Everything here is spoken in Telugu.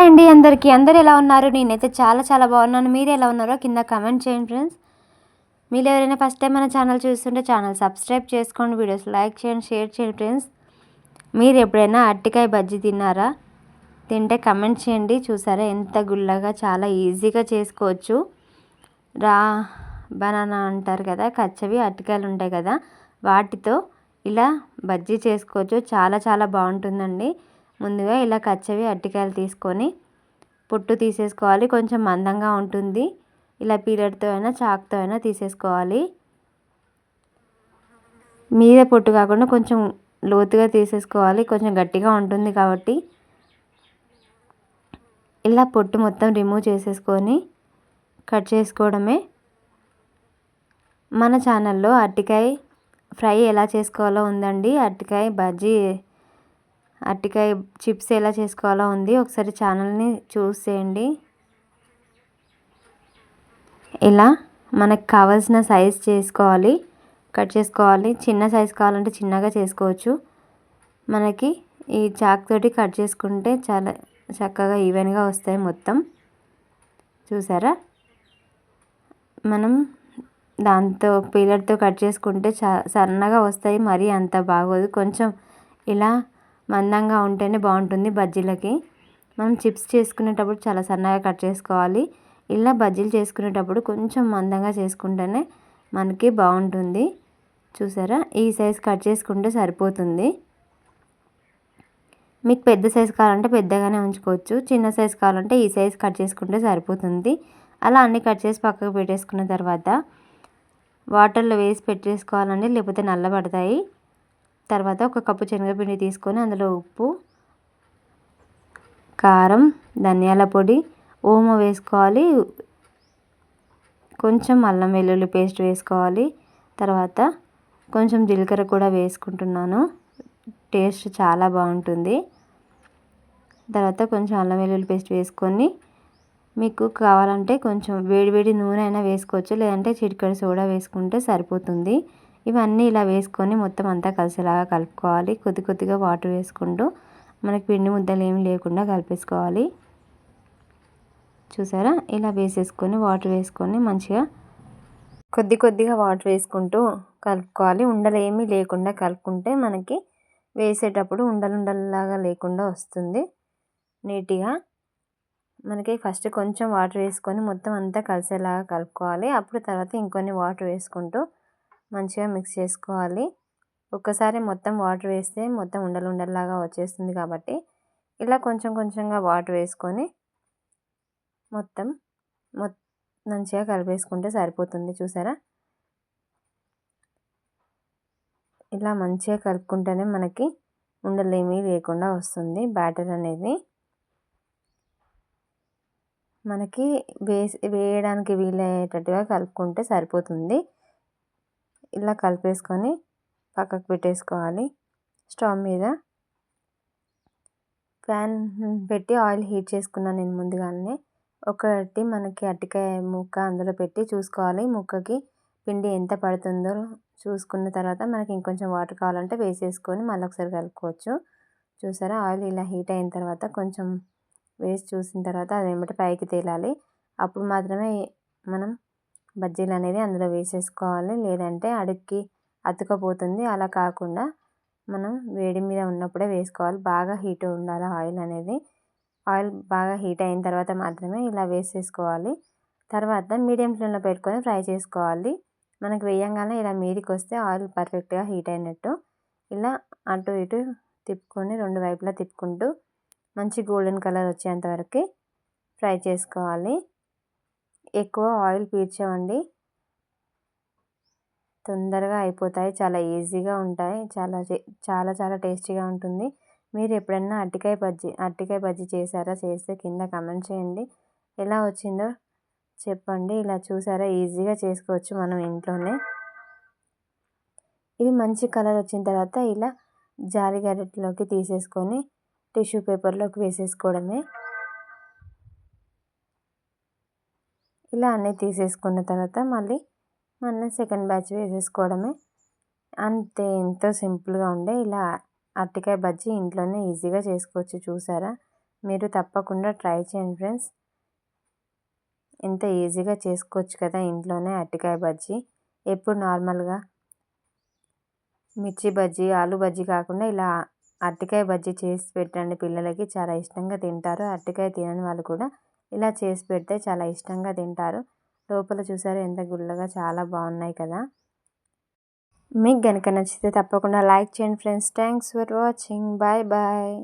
హాయ్ అండి అందరికీ. అందరు ఎలా ఉన్నారు? నేనైతే చాలా చాలా బాగున్నాను. మీరు ఎలా ఉన్నారో కింద కమెంట్ చేయండి ఫ్రెండ్స్. మీరు ఎవరైనా ఫస్ట్ టైం మన ఛానల్ చూస్తుంటే ఛానల్ సబ్స్క్రైబ్ చేసుకోండి వీడియోస్ లైక్ చేయండి షేర్ చేయండి ఫ్రెండ్స్. మీరు ఎప్పుడైనా అట్టికాయ బజ్జీ తిన్నారా? తింటే కమెంట్ చేయండి. చూసారా? ఎంత గుల్లగా చాలా ఈజీగా చేసుకోవచ్చు. రా బనానా అంటారు కదా కచ్చవి అట్టికాయలు ఉంటాయి కదా వాటితో ఇలా బజ్జీ చేసుకోవచ్చు. చాలా చాలా బాగుంటుందండి. ముందుగా ఇలా కచ్చవి అట్టికాయలు తీసుకొని పొట్టు తీసేసుకోవాలి. కొంచెం మందంగా ఉంటుంది. ఇలా పీరియడ్తో అయినా చాక్తో అయినా తీసేసుకోవాలి. మీద పొట్టు కాకుండా కొంచెం లోతుగా తీసేసుకోవాలి. కొంచెం గట్టిగా ఉంటుంది కాబట్టి. ఇలా పొట్టు మొత్తం రిమూవ్ చేసేసుకొని కట్ చేసుకోవడమే. మన ఛానల్లో అరటికాయ ఫ్రై ఎలా చేసుకోవాలో ఉందండి. అరటికాయ బజ్జీ అరటికాయ చిప్స్ ఎలా చేసుకోవాలో ఉంది. ఒకసారి ఛానల్ని చూసేయండి. ఇలా మనకు కావాల్సిన సైజ్ చేసుకోవాలి. కట్ చేసుకోవాలి. చిన్న సైజ్ కావాలంటే చిన్నగా చేసుకోవచ్చు. మనకి ఈ చాక్ తోటి కట్ చేసుకుంటే చాలా చక్కగా ఈవెన్గా వస్తాయి మొత్తం. చూసారా? మనం దాంతో పీలర్తో కట్ చేసుకుంటే చా సన్నగా వస్తాయి. మరీ అంత బాగోదు. కొంచెం ఇలా మందంగా ఉంటేనే బాగుంటుంది బజ్జీలకి. మనం చిప్స్ చేసుకునేటప్పుడు చాలా సన్నగా కట్ చేసుకోవాలి. ఇలా బజ్జీలు చేసుకునేటప్పుడు కొంచెం మందంగా చేసుకుంటేనే మనకి బాగుంటుంది. చూసారా? ఈ సైజ్ కట్ చేసుకుంటే సరిపోతుంది. మీకు పెద్ద సైజు కావాలంటే పెద్దగానే ఉంచుకోవచ్చు. చిన్న సైజు కావాలంటే ఈ సైజ్ కట్ చేసుకుంటే సరిపోతుంది. అలా అన్నీ కట్ చేసి పక్కకు పెట్టేసుకున్న తర్వాత వాటర్లో వేసి పెట్టేసుకోవాలండి లేకపోతే నల్లబడతాయి. తర్వాత ఒక కప్పు శనగపిండి తీసుకొని అందులో ఉప్పు కారం ధనియాల పొడి ఓమ వేసుకోవాలి. కొంచెం అల్లం వెల్లుల్లి పేస్ట్ వేసుకోవాలి. తర్వాత కొంచెం జీలకర్ర కూడా వేసుకుంటున్నాను. టేస్ట్ చాలా బాగుంటుంది. తర్వాత కొంచెం అల్లం వెల్లుల్లి పేస్ట్ వేసుకొని మీకు కావాలంటే కొంచెం వేడి వేడి నూనె అయినా వేసుకోవచ్చు. లేదంటే చిటికెడు సోడా వేసుకుంటే సరిపోతుంది. ఇవన్నీ ఇలా వేసుకొని మొత్తం అంతా కలిసేలాగా కలుపుకోవాలి. కొద్ది కొద్దిగా వాటర్ వేసుకుంటూ మనకి పిండి ముద్దలు ఏమి లేకుండా కలిపేసుకోవాలి. చూసారా? ఇలా వేసేసుకొని వాటర్ వేసుకొని మంచిగా కొద్ది కొద్దిగా వాటర్ వేసుకుంటూ కలుపుకోవాలి. ఉండలు ఏమీ లేకుండా కలుపుకుంటే మనకి వేసేటప్పుడు ఉండలుండలాగా లేకుండా వస్తుంది. నీట్గా మనకి ఫస్ట్ కొంచెం వాటర్ వేసుకొని మొత్తం అంతా కలిసేలాగా కలుపుకోవాలి. అప్పుడు తర్వాత ఇంకొన్ని వాటర్ వేసుకుంటూ మంచిగా మిక్స్ చేసుకోవాలి. ఒక్కసారి మొత్తం వాటర్ వేస్తే మొత్తం ఉండలు ఉండల్లాగా వచ్చేస్తుంది కాబట్టి ఇలా కొంచెం కొంచెంగా వాటర్ వేసుకొని మొత్తం మంచిగా కలిపేసుకుంటే సరిపోతుంది. చూసారా? ఇలా మంచిగా కలుపుకుంటేనే మనకి ఉండలేమీ లేకుండా వస్తుంది. బ్యాటర్ అనేది మనకి వేసి వేయడానికి వీలయ్యేటట్టుగా కలుపుకుంటే సరిపోతుంది. ఇలా కలిపేసుకొని పక్కకు పెట్టేసుకోవాలి. స్టవ్ మీద ప్యాన్ పెట్టి ఆయిల్ హీట్ చేసుకున్నాను నేను ముందుగానే. ఒకటి మనకి అరటికాయ ముక్క అందులో పెట్టి చూసుకోవాలి. ముక్కకి పిండి ఎంత పడుతుందో చూసుకున్న తర్వాత మనకి ఇంకొంచెం వాటర్ కావాలంటే వేసేసుకొని మళ్ళీ ఒకసారి కలుపుకోవచ్చు. చూసారా? ఆయిల్ ఇలా హీట్ అయిన తర్వాత కొంచెం వేసి చూసిన తర్వాత అది ఏమిటి పైకి తేలాలి. అప్పుడు మాత్రమే మనం బజ్జీలు అనేది అందులో వేసేసుకోవాలి. లేదంటే అడుక్కి అతుకపోతుంది. అలా కాకుండా మనం వేడి మీద ఉన్నప్పుడే వేసుకోవాలి. బాగా హీట్ ఉండాలి ఆయిల్ అనేది. ఆయిల్ బాగా హీట్ అయిన తర్వాత మాత్రమే ఇలా వేసేసుకోవాలి. తర్వాత మీడియం ఫ్లేమ్లో పెట్టుకొని ఫ్రై చేసుకోవాలి. మనకు వేయంగానే ఇలా మీదికి వస్తే ఆయిల్ పర్ఫెక్ట్గా హీట్ అయినట్టు ఇలా అటు ఇటు తిప్పుకొని రెండు వైపులా తిప్పుకుంటూ మంచి గోల్డెన్ కలర్ వచ్చేంత వరకు ఫ్రై చేసుకోవాలి. ఎక్కువ ఆయిల్ పీల్చవండి తొందరగా అయిపోతాయి. చాలా ఈజీగా ఉంటాయి. చాలా చాలా చాలా టేస్టీగా ఉంటుంది. మీరు ఎప్పుడైనా అరటికాయ బజ్జీ అరటికాయ బజ్జీ చేశారా? చేస్తే కింద కమెంట్ చేయండి. ఎలా వచ్చిందో చెప్పండి. ఇలా చూసారా? ఈజీగా చేసుకోవచ్చు మనం ఇంట్లోనే. ఇవి మంచి కలర్ వచ్చిన తర్వాత ఇలా జాలి గరిటలోకి తీసేసుకొని టిష్యూ పేపర్లోకి వేసేసుకోవడమే. ఇలా అన్నీ తీసేసుకున్న తర్వాత మళ్ళీ మన సెకండ్ బ్యాచ్ వేసేసుకోవడమే. అంతే ఎంతో సింపుల్గా ఉండే. ఇలా అరటికాయ బజ్జీ ఇంట్లోనే ఈజీగా చేసుకోవచ్చు చూసారా? మీరు తప్పకుండా ట్రై చేయండి ఫ్రెండ్స్. ఎంత ఈజీగా చేసుకోవచ్చు కదా ఇంట్లోనే అరటికాయ బజ్జీ. ఎప్పుడు నార్మల్గా? మిర్చి బజ్జీ ఆలు బజ్జీ కాకుండా ఇలా అరటికాయ బజ్జీ చేసి పెట్టండి. పిల్లలకి చాలా ఇష్టంగా తింటారు. అరటికాయ తినని వాళ్ళు కూడా ఇలా చేసి పెడితే చాలా ఇష్టంగా తింటారు. లోపల చూసారు ఎంత గుల్లగా చాలా బాగున్నాయి కదా. మీకు కనుక నచ్చితే తప్పకుండా లైక్ చేయండి friends. Thanks for watching. Bye bye.